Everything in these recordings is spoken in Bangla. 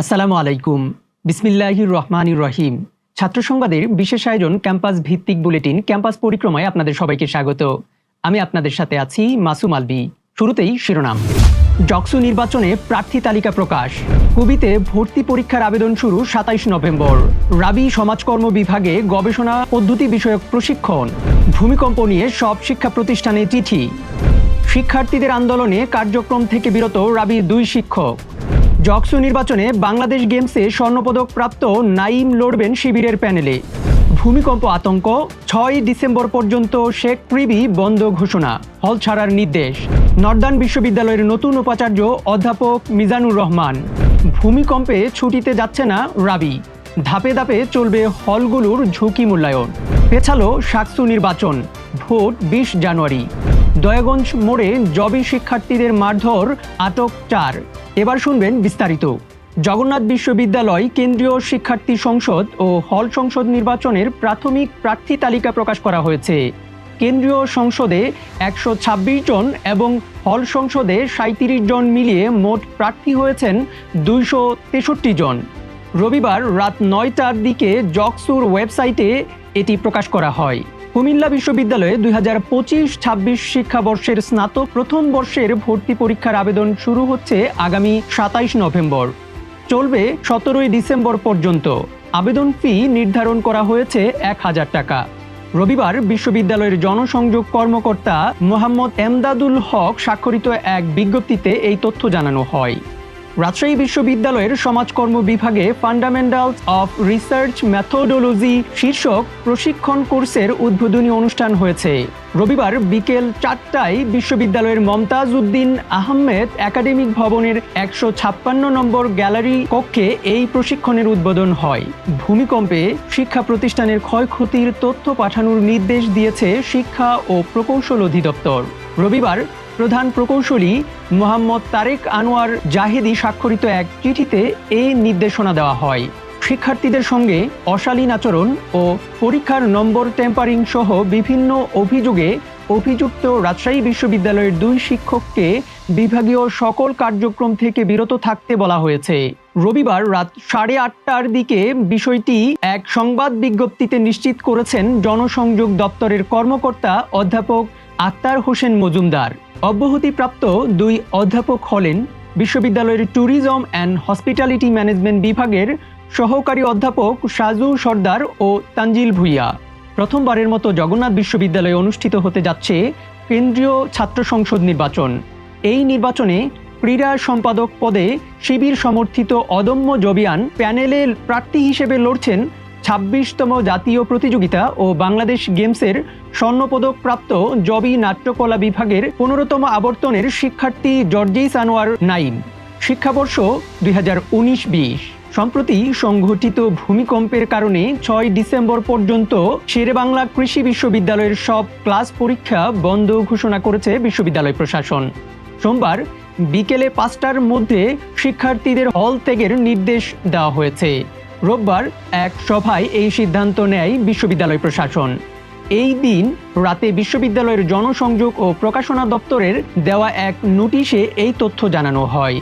আসসালামু আলাইকুম। বিসমিল্লাহির রহমানির রহিম। ছাত্র সংবাদের বিশেষ আয়োজন ক্যাম্পাস ভিত্তিক বুলেটিন ক্যাম্পাস পরিক্রমায় আপনাদের সবাইকে স্বাগত। আমি আপনাদের সাথে আছি মাসুম আলবি। শুরুতেই শিরোনাম। জকসু নির্বাচনে প্রার্থী তালিকা প্রকাশ। কুবিতে ভর্তি পরীক্ষার আবেদন শুরু সাতাইশ নভেম্বর। রাবি সমাজকর্ম বিভাগে গবেষণা পদ্ধতি বিষয়ক প্রশিক্ষণ। ভূমিকম্প নিয়ে সব শিক্ষা প্রতিষ্ঠানে চিঠি। শিক্ষার্থীদের আন্দোলনে কার্যক্রম থেকে বিরত রাবির দুই শিক্ষক। জকসু নির্বাচনে বাংলাদেশ গেমসে স্বর্ণপদক প্রাপ্ত নাইম লড়বেন শিবিরের প্যানেলে। ভূমিকম্প আতঙ্ক, ছয় ডিসেম্বর পর্যন্ত শেখ প্রিবি বন্ধ ঘোষণা, হল ছাড়ার নির্দেশ। নর্দার্ন বিশ্ববিদ্যালয়ের নতুন উপাচার্য অধ্যাপক মিজানুর রহমান। ভূমিকম্পে ছুটিতে যাচ্ছে না রাবি। ধাপে ধাপে চলবে হলগুলোর ঝুঁকি মূল্যায়ন। পেছালো সাকসু নির্বাচন, ভোট বিশ জানুয়ারি। দয়াগঞ্জ মোড়ে জবি শিক্ষার্থীদের মারধর, আটক চার। এবার শুনবেন বিস্তারিত। জগন্নাথ বিশ্ববিদ্যালয় কেন্দ্রীয় শিক্ষার্থী সংসদ ও হল সংসদ নির্বাচনের প্রাথমিক প্রার্থী তালিকা প্রকাশ করা হয়েছে। কেন্দ্রীয় সংসদে একশো ছাব্বিশ জন এবং হল সংসদে সাঁত্রিশ জন মিলিয়ে মোট প্রার্থী হয়েছেন দুইশো তেষট্টি জন। রবিবার রাত নয়টার দিকে জকসুর ওয়েবসাইটে এটি প্রকাশ করা হয়। কুমিল্লা বিশ্ববিদ্যালয়ে দুই হাজার পঁচিশ, ছাব্বিশ শিক্ষাবর্ষের স্নাতক প্রথম বর্ষের ভর্তি পরীক্ষার আবেদন শুরু হচ্ছে আগামী সাতাইশ নভেম্বর। চলবে সতেরোই ডিসেম্বর পর্যন্ত। আবেদন ফি নির্ধারণ করা হয়েছে এক হাজার টাকা। রবিবার বিশ্ববিদ্যালয়ের জনসংযোগ কর্মকর্তা মোহাম্মদ এমদাদুল হক স্বাক্ষরিত এক বিজ্ঞপ্তিতে এই তথ্য জানানো হয়। রাজশাহী বিশ্ববিদ্যালয়ের সমাজকর্ম বিভাগে ফান্ডামেন্টালস অফ রিসার্চ ম্যাথোডোলজি শীর্ষক প্রশিক্ষণ কোর্সের উদ্বোধনী অনুষ্ঠান হয়েছে। রবিবার বিকেল চারটায় বিশ্ববিদ্যালয়ের মমতাজ উদ্দিন আহমেদ একাডেমিক ভবনের একশো ছাপ্পান্ন নম্বর গ্যালারি কক্ষে এই প্রশিক্ষণের উদ্বোধন হয়। ভূমিকম্পে শিক্ষা প্রতিষ্ঠানের ক্ষয়ক্ষতির তথ্য পাঠানোর নির্দেশ দিয়েছে শিক্ষা ও প্রকৌশল অধিদপ্তর। রবিবার প্রধান প্রকৌশলী মোহাম্মদ তারেক আনোয়ার জাহেদি স্বাক্ষরিত এক চিঠিতে এই নির্দেশনা দেওয়া হয়। শিক্ষার্থীদের সঙ্গে অশালীন আচরণ ও পরীক্ষার নম্বর টেম্পারিং সহ বিভিন্ন অভিযোগে অভিযুক্ত রাজশাহী বিশ্ববিদ্যালয়ের দুই শিক্ষককে বিভাগীয় সকল কার্যক্রম থেকে বিরত থাকতে বলা হয়েছে। রবিবার রাত সাড়ে আটটার দিকে বিষয়টি এক সংবাদ বিজ্ঞপ্তিতে নিশ্চিত করেছেন জনসংযোগ দপ্তরের কর্মকর্তা অধ্যাপক আক্তার হোসেন মজুমদার। অব্যাহতিপ্রাপ্ত দুই অধ্যাপক হলেন বিশ্ববিদ্যালয়ের ট্যুরিজম অ্যান্ড হসপিটালিটি ম্যানেজমেন্ট বিভাগের সহকারী অধ্যাপক সাজু সর্দার ও তানজিল ভুইয়া। প্রথমবারের মতো জগন্নাথ বিশ্ববিদ্যালয়ে অনুষ্ঠিত হতে যাচ্ছে কেন্দ্রীয় ছাত্র সংসদ নির্বাচন। এই নির্বাচনে ক্রীড়া সম্পাদক পদে শিবির সমর্থিত অদম্য জবিয়ান প্যানেলে প্রার্থী হিসেবে লড়ছেন ছাব্বিশতম জাতীয় প্রতিযোগিতা ও বাংলাদেশ গেমসের স্বর্ণপদক প্রাপ্ত জবি নাট্যকলা বিভাগের পনেরোতম আবর্তনের শিক্ষার্থী জর্জিস আনোয়ার নাইম শিক্ষাবর্ষ দুই হাজার উনিশ বিশ সম্প্রতি সংঘটিত ভূমিকম্পের কারণে ছয় ডিসেম্বর পর্যন্ত শেরেবাংলা কৃষি বিশ্ববিদ্যালয়ের সব ক্লাস পরীক্ষা বন্ধ ঘোষণা করেছে বিশ্ববিদ্যালয় প্রশাসন। সোমবার বিকেলে পাঁচটার মধ্যে শিক্ষার্থীদের হল ত্যাগের নির্দেশ দেওয়া হয়েছে। রোববার এক সভায় এই সিদ্ধান্ত নেয় বিশ্ববিদ্যালয় প্রশাসন। এই দিন রাতে বিশ্ববিদ্যালয়ের জনসংযোগ ও প্রকাশনা দপ্তরের দেওয়া এক নোটিশে এই তথ্য জানানো হয়।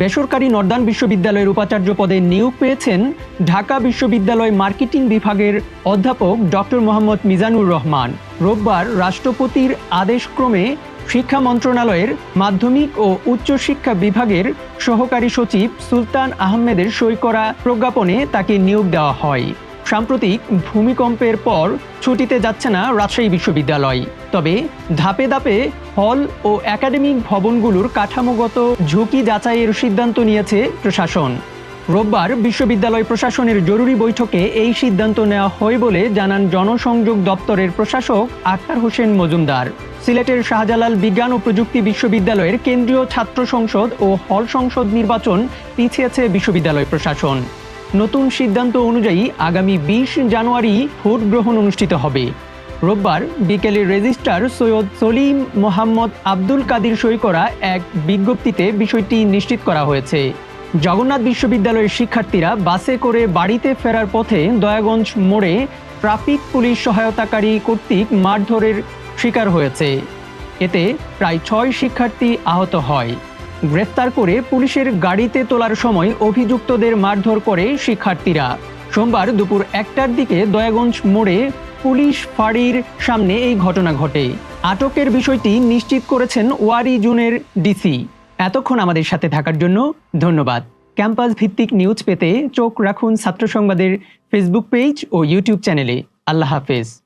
বেসরকারি নর্দান বিশ্ববিদ্যালয়ের উপাচার্য পদে নিয়োগ পেয়েছেন ঢাকা বিশ্ববিদ্যালয় মার্কেটিং বিভাগের অধ্যাপক ডক্টর মোহাম্মদ মিজানুর রহমান। রোববার রাষ্ট্রপতির আদেশক্রমে শিক্ষা মন্ত্রণালয়ের মাধ্যমিক ও উচ্চশিক্ষা বিভাগের সহকারী সচিব সুলতান আহমেদের সই করা প্রজ্ঞাপনে তাকে নিয়োগ দেওয়া হয়। সাম্প্রতিক ভূমিকম্পের পর ছুটিতে যাচ্ছে না রাজশাহী বিশ্ববিদ্যালয়। তবে ধাপে ধাপে হল ও একাডেমিক ভবনগুলোর কাঠামোগত ঝুঁকি যাচাইয়ের সিদ্ধান্ত নিয়েছে প্রশাসন। রোববার বিশ্ববিদ্যালয় প্রশাসনের জরুরি বৈঠকে এই সিদ্ধান্ত নেওয়া হয় বলে জানান জনসংযোগ দপ্তরের প্রশাসক আক্তার হোসেন মজুমদার। সিলেটের শাহজালাল বিজ্ঞান ও প্রযুক্তি বিশ্ববিদ্যালয়ের কেন্দ্রীয় ছাত্র সংসদ ও হল সংসদ নির্বাচন পিছিয়েছে বিশ্ববিদ্যালয় প্রশাসন। নতুন সিদ্ধান্ত অনুযায়ী আগামী বিশ জানুয়ারি ভোট গ্রহণ অনুষ্ঠিত হবে। রোববার বিকেলে রেজিস্ট্রার সৈয়দ সলিম মোহাম্মদ আব্দুল কাদির সই করা এক বিজ্ঞপ্তিতে বিষয়টি নিশ্চিত করা হয়েছে। জগন্নাথ বিশ্ববিদ্যালয়ের শিক্ষার্থীরা বাসে করে বাড়িতে ফেরার পথে দয়াগঞ্জ মোড়ে ট্রাফিক পুলিশ সহায়তাকারী কর্তৃক মারধরের শিকার হয়েছে। এতে প্রায় ছয় শিক্ষার্থী আহত হয়। গ্রেফতার করে পুলিশের গাড়িতে তোলার সময় অভিযুক্তদের মারধর করে শিক্ষার্থীরা। সোমবার দুপুর একটার দিকে দয়াগঞ্জ মোড়ে পুলিশ ফাঁড়ির সামনে এই ঘটনা ঘটে। আটকের বিষয়টি নিশ্চিত করেছেন ওয়ারি জুনের ডিসি। এতক্ষণ আমাদের সাথে থাকার জন্য ধন্যবাদ। ক্যাম্পাস ভিত্তিক নিউজ পেতে চোখ রাখুন ছাত্র সংবাদের ফেসবুক পেজ ও ইউটিউব চ্যানেলে। আল্লাহ হাফেজ।